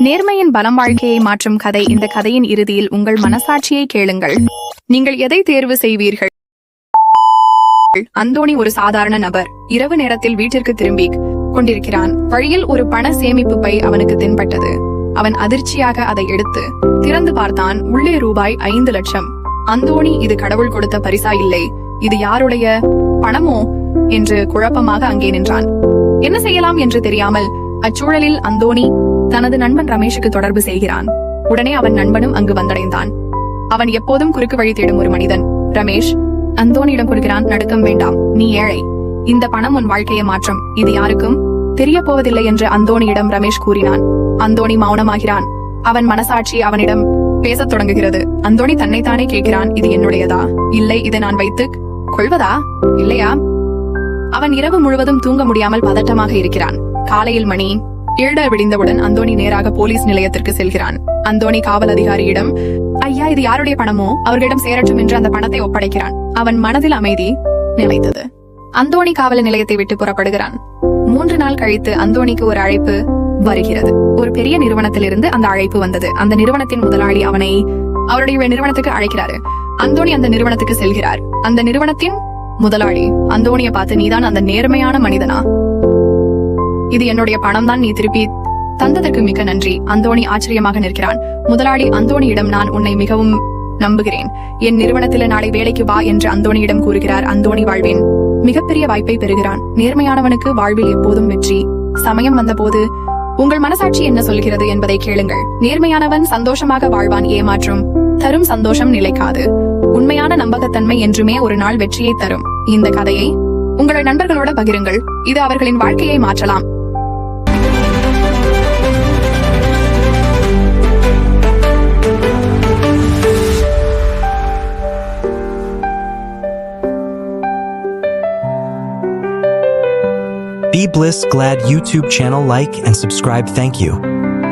நேர்மையின் பலம் வாழ்க்கையை மாற்றும் கதை இந்த கதையின் இறுதியில் உங்கள் மனசாட்சியை கேளுங்கள். நீங்கள் எதை தேர்வு செய்வீர்கள்? அந்தோணி ஒரு சாதாரண நபர். இரவு நேரத்தில் வீட்டிற்கு திரும்பி கொண்டிருக்கிறான். வழியில் ஒரு பண சேமிப்பு பை அவனுக்கு தென்பட்டது. அவன் அதிர்ச்சியாக அதை எடுத்து திறந்து பார்த்தான். உள்ளே ரூபாய் ஐந்து லட்சம். அந்தோணி இது கடவுள் கொடுத்த பரிசா இல்லை? இது யாருடைய பணமோ? என்று குழப்பமாக அங்கே நின்றான். என்ன செய்யலாம் என்று தெரியாமல் அச்சூழலில் அந்தோணி தனது நண்பன் ரமேஷுக்கு தொடர்பு செய்கிறான். உடனே அவன் நண்பனும் அங்கு வந்தடைந்தான். அவன் எப்போதும் குறுக்கு வழி தேடும் ஒரு மனிதன். ரமேஷ் அந்தோனியிடம் கொடுக்கிறான் நடுக்கம் வேண்டாம். நீ ஏழை. இந்த பணம் உன் வாழ்க்கையை மாற்றும். இது யாருக்கும் தெரிய போவதில்லை என்று அந்தோணியிடம் ரமேஷ் கூறினான். அந்தோணி மௌனமாகிறான். அவன் மனசாட்சி அவனிடம் பேசத் தொடங்குகிறது. அந்தோணி தன்னைத்தானே கேட்கிறான் இது என்னுடையதா? இல்லை இதை நான் வைத்து கொள்வதா? இல்லையா? அவன் இரவு முழுவதும் தூங்க முடியாமல் பதட்டமாக இருக்கிறான். காலையில் மணி ஏழ விடிந்தவுடன் அந்தோணி நேராக போலீஸ் நிலையத்திற்கு செல்கிறான். அந்தோணி காவல் அதிகாரியிடம் ஐயா இது யாருடைய பணமோ? அவர்களிடம் சேரட்டும் என்று அந்த பணத்தை ஒப்படைக்கிறான். அவன் மனதில் அமைதி நிலைத்தது. அந்தோணி காவல் நிலையத்தை விட்டு புறப்படுகிறான். மூன்று நாள் கழித்து அந்தோணிக்கு ஒரு அழைப்பு வருகிறது. ஒரு பெரிய நிறுவனத்திலிருந்து அந்த அழைப்பு வந்தது. அந்த நிறுவனத்தின் முதலாளி அவனை அவருடைய நிறுவனத்துக்கு அழைக்கிறாரு. அந்தோணி அந்த நிறுவனத்துக்கு செல்கிறார். அந்த நிறுவனத்தின் முதலாளி அந்தோணிய பார்த்து நீதான் அந்த நேர்மையான மனிதனா? இது என்னுடைய பணம் தான் நீ திருப்பி தந்ததற்கு மிக நன்றி. அந்தோணி ஆச்சரியமாக நிற்கிறான். முதலாளி அந்தோணியிடம் நான் உன்னை மிகவும் நம்புகிறேன். என் நிறுவனத்தில நாளை வேலைக்கு வா என்று அந்தோணியிடம் கூறுகிறார். அந்தோணி வாழ்வின் மிகப்பெரிய வாய்ப்பை பெறுகிறான். நேர்மையானவனுக்கு வாழ்வில் எப்போதும் வெற்றி. சமயம் வந்தபோது உங்கள் மனசாட்சி என்ன சொல்கிறது? என்பதை கேளுங்கள். நேர்மையானவன் சந்தோஷமாக வாழ்வான் ஏமாற்றும் தரும் சந்தோஷம் நிலைக்காது. உண்மையான நம்பகத்தன்மை என்றுமே ஒரு நாள் வெற்றியை தரும். இந்த கதையை உங்கள் நண்பர்களோட பகிருங்கள். இது அவர்களின் வாழ்க்கையை மாற்றலாம். Be Bliss Glad YouTube channel like and subscribe thank you.